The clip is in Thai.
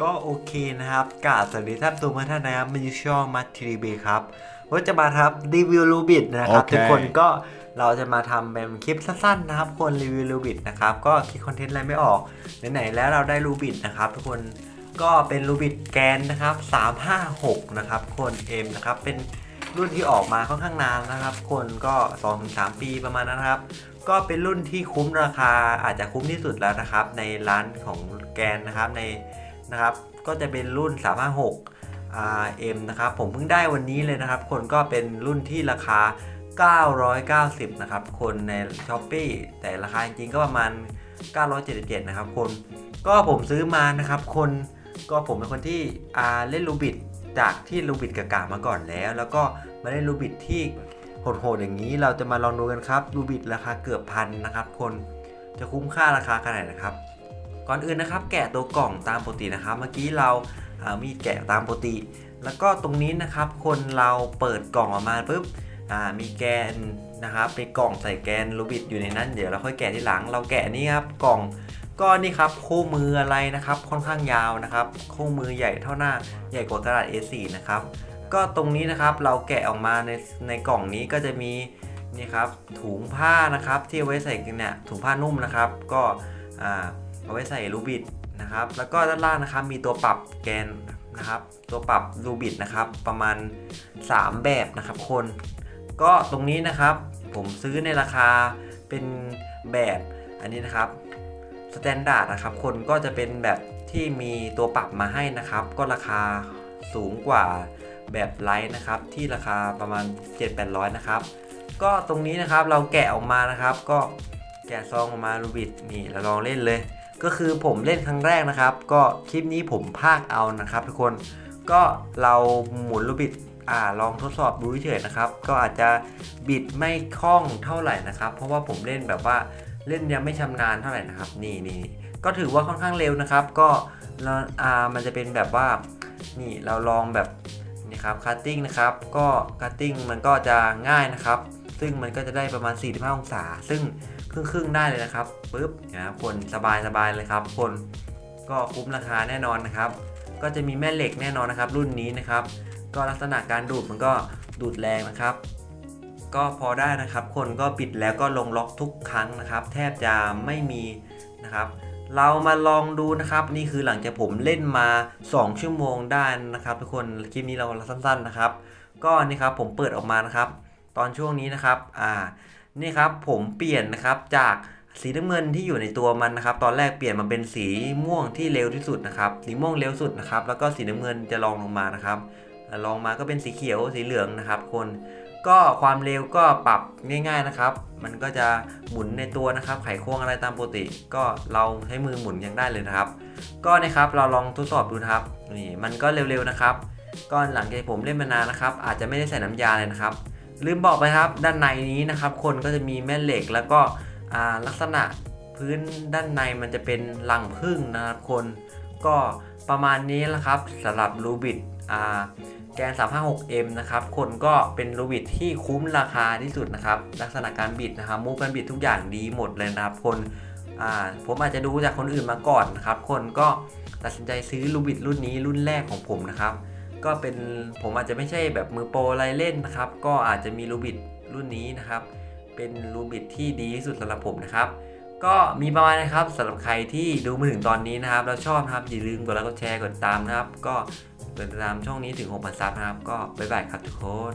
ก็โอเคนะครับกราบสวัสดีท่านผู้ชมทุกท่านนะครับมันอยู่ช่องมัททีบีครับว่าจะมาทำรีวิวรูบิดนะครับโอเคทุกคนก็เราจะมาทำเป็นคลิปสั้นๆนะครับ คนรีวิวรูบิดนะครับ ก็คิดคอนเทนต์อะไรไม่ออกไหนๆแล้วเราได้รูบิดนะครับ ทุกคนก็เป็นรูบิดแกนนะครับ 356 นะครับคน M นะครับเป็นรุ่นที่ออกมาค่อนข้างนานนะครับ คนก็ 2-3 ปีประมาณนั้นนะครับ ก็เป็นรุ่นที่คุ้มราคาอาจจะคุ้มที่สุดแล้วนะครับ ในร้านของแกนนะครับใน นะครับ ก็จะเป็นรุ่น 356 RM นะครับ ผมเพิ่งได้วันนี้เลยนะครับ คนก็เป็นรุ่นที่ราคา 990 นะครับ คนใน s h อ p e e แต่ราคาจริงๆก็ประมาณ 977 นะครับ คน ก็ผมซื้อมานะครับ คนก็ผมเป็นคนที่เล่นลูบิดจากที่ลูบิดกากามาก่อนแล้ว แล้วก็มาเล่นลูบิดที่โหดๆอย่างนี้เราจะมาลองดูกันครับลูบิดราคาเกือบพันนะครับ คนจะคุ้มค่าราคาขนาดไหนนะครับ ก่อนอื่นนะครับแกะตัวกล่องตามปกตินะครับ เมื่อกี้เราามีแกะตามปกติ แล้วก็ตรงนี้นะครับ คนเราเปิดกล่องออกมาปุ๊บมีแกนนะครับเป็นกล่องใส่แกนรูบิดอยู่ในนั้นเดี๋ยวเราค่อยแกะที่หลัง เราแกะนี่ครับกล่องก็นี่ครับคู่มืออะไรนะครับค่อนข้างยาวนะครับคู่มือใหญ่เท่าหน้าใหญ่กว่ากระดาษ A4 นะครับ ก็ตรงนี้นะครับเราแกะออกมาในในกล่องนี้ก็จะมีนี่ครับถุงผ้านะครับที่ไว้ใส่เนี่ยถุงผ้านุ่มนะครับ ก็อ่า เอาไว้ใส่รูบิดนะครับ แล้วก็ด้านล่างนะครับมีตัวปรับแกนนะครับ ตัวปรับรูบิดนะครับ ประมาณ 3 แบบนะครับคน ก็ตรงนี้นะครับ ผมซื้อในราคาเป็นแบบอันนี้นะครับสแตนดาร์ดนะครับ คนก็จะเป็นแบบที่มีตัวปรับมาให้นะครับ ก็ราคาสูงกว่าแบบไลท์นะครับ ที่ราคาประมาณ 7-800 นะครับ ก็ตรงนี้นะครับเราแกะออกมานะครับ ก็แกะซองออกมารูบิดนี่เราลองเล่นเลย ก็คือผมเล่นครั้งแรกนะครับ ก็คลิปนี้ผมพากเอานะครับทุกคนก็เราหมุนลูกบิดอ่าลองทดสอบดูเฉยๆนะครับ ก็อาจจะบิดไม่คล่องเท่าไหร่นะครับ เพราะว่าผมเล่นแบบว่าเล่นยังไม่ชำนาญเท่าไหร่นะครับ นี่นี่ก็ถือว่าค่อนข้างเร็วนะครับ ก็เราอ่ามันจะเป็นแบบว่านี่เราลองแบบนี่ครับคัตติ้งนะครับ ก็คัตติ้งมันก็จะง่ายนะครับ ซึ่งมันก็จะได้ประมาณ 45 องศา ซึ่งครึ่งครึ่งๆได้เลยนะครับปุ๊บนะครับคนสบายสบายเลยครับคนก็คุ้มราคาแน่นอนนะครับ ก็จะมีแม่เหล็กแน่นอนนะครับ รุ่นนี้นะครับ ก็ลักษณะการดูดมันก็ดูดแรงนะครับ ก็พอได้นะครับ คนก็ปิดแล้วก็ลงล็อกทุกครั้งนะครับ แทบจะไม่มีนะครับเรามาลองดูนะครับ นี่คือหลังจากผมเล่นมา 2 ชั่วโมงได้นะครับ ทุกคนคลิปนี้เราสั้นๆนะครับ ก็นี่ครับผมเปิดออกมานะครับ ตอนช่วงนี้นะครับ อ่า นี่ครับผมเปลี่ยนนะครับจากสีน้ำเงินที่อยู่ในตัวมันนะครับ ตอนแรกเปลี่ยนมาเป็นสีม่วงที่เร็วที่สุดนะครับ สีม่วงเร็วสุดนะครับ แล้วก็สีน้ำเงินจะลองลงมานะครับ ลองมาก็เป็นสีเขียวสีเหลืองนะครับ คน ก็ความเร็วก็ปรับง่าย ๆนะครับ มันก็จะหมุนในตัวนะครับ ไขควงอะไรตามปกติ ก็เราใช้มือหมุนยังได้เลยนะครับ ก็นะครับเราลองทดสอบดูนะครับ นี่มันก็เร็วๆนะครับ ก็หลังจากผมเล่นมานานนะครับ อาจจะไม่ได้ใส่น้ำยาเลยนะครับ ลืมบอกไปครับด้านในนี้นะครับ คนก็จะมีแม่เหล็กแล้วก็ลักษณะพื้นด้านในมันจะเป็นรังผึ้งนะครับคน ก็ประมาณนี้แหละครับสำหรับรูบิดแกน 356M นะครับคนก็เป็นรูบิดที่คุ้มราคาที่สุดนะครับ ลักษณะการบิดนะครับมูฟการบิดทุกอย่างดีหมดเลยนะครับคนผมอาจจะดูจากคนอื่นมาก่อนนะครับ คนก็ตัดสินใจซื้อรูบิดรุ่นนี้รุ่นแรกของผมนะครับ ก็เป็นผมอาจจะไม่ใช่แบบมือโปรอะไรเล่นนะครับ ก็อาจจะมีรูบิดรุ่นนี้นะครับ เป็นรูบิดที่ดีที่สุดสำหรับผมนะครับ ก็มีประมาณนะครับสำหรับใครที่ดูมาถึงตอนนี้นะครับแล้วชอบนะครับอย่าลืมกดไลค์กดแชร์กดติดตามนะครับ ก็กดติดตามช่องนี้ถึง6,000ซับนะครับ ก็บ๊ายบายครับทุกคน